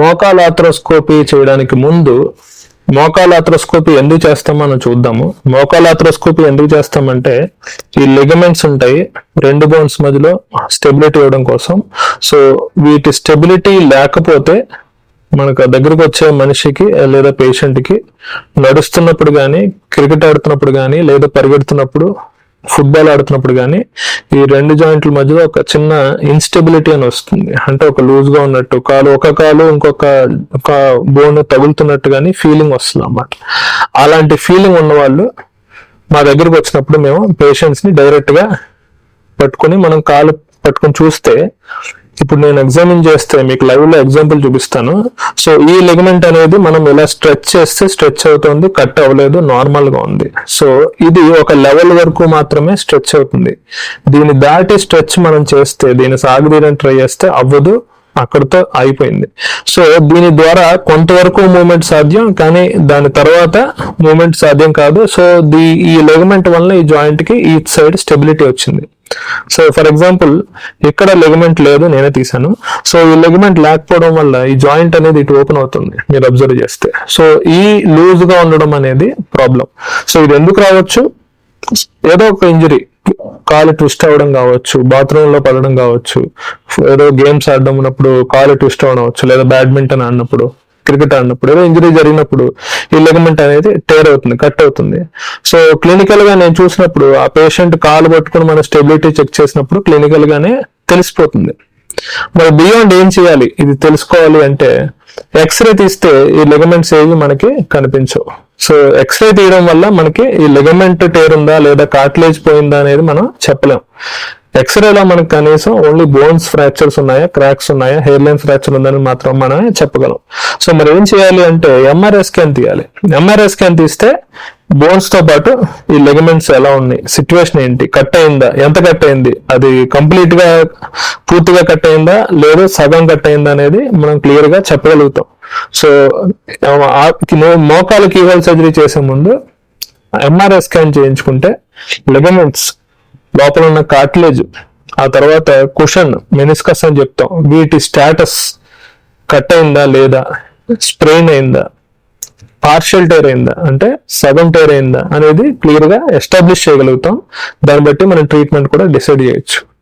మోకాలాత్రోస్కోపీ చేయడానికి ముందు మోకాలాత్రోస్కోపీ ఎందుకు చేస్తాం మనం చూద్దాము. మోకాలాత్రోస్కోపీ ఎందుకు చేస్తామంటే ఈ లిగమెంట్స్ ఉంటాయి రెండు బోన్స్ మధ్యలో స్టెబిలిటీ ఇవ్వడం కోసం. సో వీటి స్టెబిలిటీ లేకపోతే మనకు దగ్గరకు వచ్చే మనిషికి లేదా పేషెంట్కి నడుస్తున్నప్పుడు కానీ క్రికెట్ ఆడుతున్నప్పుడు కానీ లేదా పరిగెడుతున్నప్పుడు ఫుట్బాల్ ఆడుతున్నప్పుడు కానీ ఈ రెండు జాయింట్ల మధ్యలో ఒక చిన్న ఇన్స్టెబిలిటీ అని వస్తుంది. అంటే ఒక లూజ్గా ఉన్నట్టు కాలు ఒక కాలు ఇంకొక ఒక బోన్ తగులుతున్నట్టు కానీ ఫీలింగ్ వస్తుంది అన్నమాట. అలాంటి ఫీలింగ్ ఉన్న వాళ్ళు మా దగ్గరకు వచ్చినప్పుడు మేము పేషెంట్స్ని డైరెక్ట్గా పట్టుకొని మనం కాలు పట్టుకొని చూస్తే ఇప్పుడు నేను ఎగ్జామిన్ చేస్తే మీకు లైవ్లో ఎగ్జాంపుల్ చూపిస్తాను. సో ఈ లిగమెంట్ అనేది మనం ఇలా స్ట్రెచ్ చేస్తే స్ట్రెచ్ అవుతుంది కట్ అవ్వలేదు నార్మల్గా ఉంది. సో ఇది ఒక లెవెల్ వరకు మాత్రమే స్ట్రెచ్ అవుతుంది. దీన్ని దాటి స్ట్రెచ్ మనం చేస్తే దీన్ని సాగదీయడానికి ట్రై చేస్తే అవ్వదు అక్కడితో అయిపోయింది సో దీని ద్వారా కొంతవరకు మూమెంట్ సాధ్యం కానీ దాని తర్వాత మూమెంట్ సాధ్యం కాదు. సో దీ ఈ లెగమెంట్ వల్ల ఈ జాయింట్కి ఈ సైడ్ స్టెబిలిటీ వచ్చింది. సో ఫర్ ఎగ్జాంపుల్ ఇక్కడ లెగమెంట్ లేదు నేనే తీసాను సో ఈ లెగమెంట్ లేకపోవడం వల్ల ఈ జాయింట్ అనేది ఇటు ఓపెన్ అవుతుంది మీరు అబ్జర్వ్ చేస్తే. సో ఈ లూజ్గా ఉండడం అనేది ప్రాబ్లం సో ఇది ఎందుకు రావచ్చు? ఏదో ఒక ఇంజరీ కాలు ట్విస్ట్ అవ్వడం కావచ్చు బాత్రూమ్లో పడడం కావచ్చు ఏదో గేమ్స్ ఆడడం ఉన్నప్పుడు కాలు ట్విస్ట్ అవ్వడం అవచ్చు లేదా బ్యాడ్మింటన్ ఆడినప్పుడు క్రికెట్ ఆడినప్పుడు ఏదో ఇంజరీ జరిగినప్పుడు ఈ లెగమెంట్ అనేది టేర్ అవుతుంది కట్ అవుతుంది. సో క్లినికల్గా నేను చూసినప్పుడు ఆ పేషెంట్ కాలు పట్టుకుని మన స్టెబిలిటీ చెక్ చేసినప్పుడు క్లినికల్ గానే తెలిసిపోతుంది. మరి బియాండ్ ఏం చేయాలి? ఇది తెలుసుకోవాలి అంటే ఎక్స్రే తీస్తే ఈ లెగమెంట్స్ ఏవి మనకి కనిపించవు. సో ఎక్స్రే తీయడం వల్ల మనకి ఈ లెగమెంట్ టేర్ ఉందా లేదా కార్టిలేజ్ పోయిందా అనేది మనం చెప్పలేం. ఎక్స్రేలో మనకు కనీసం ఓన్లీ బోన్స్ ఫ్రాక్చర్స్ ఉన్నాయా క్రాక్స్ ఉన్నాయా హెయిర్ లైన్ ఫ్రాక్చర్ ఉందని మాత్రం మనమే చెప్పగలం. సో మరి ఏం చేయాలి అంటే ఎంఆర్ఐ స్కాన్ తీయాలి. ఎంఆర్ఐ స్కాన్ తీస్తే బోన్స్తో పాటు ఈ లెగమెంట్స్ ఎలా ఉన్నాయి సిచ్యువేషన్ ఏంటి కట్ అయిందా ఎంత కట్ అయింది అది కంప్లీట్గా పూర్తిగా కట్ అయిందా లేదా సగం కట్ అయిందా అనేది మనం క్లియర్గా చెప్పగలుగుతాం. సో మోకాలు కీహోల్ సర్జరీ చేసే ముందు ఎంఆర్ఐ స్కాన్ చేయించుకుంటే లెగమెంట్స్ లోపల ఉన్న కార్టిలేజ్ ఆ తర్వాత కుషన్ మెనిస్కస్ అని చెప్తాం. వీటి స్టేటస్ కట్ అయిందా లేదా? స్ట్రెయిన్ అయిందా? పార్షియల్ టైర్ అయిందా? అంటే సగం టైర్ అయిందా? అనేది క్లియర్గా ఎస్టాబ్లిష్ చేయగలుగుతాం. దాన్ని బట్టి మనం ట్రీట్మెంట్ కూడా డిసైడ్ చేయొచ్చు.